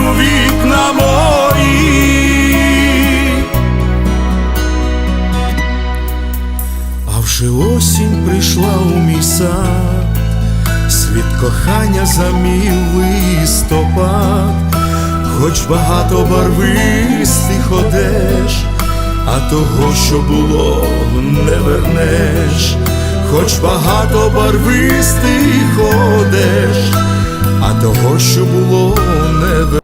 у вікна мої. А вже осінь прийшла у мій сад, світ кохання замів листопад, хоч багато барвистих одеж, а того, що було, не вернеш, хоч багато барвистих одеж, а того, що було, не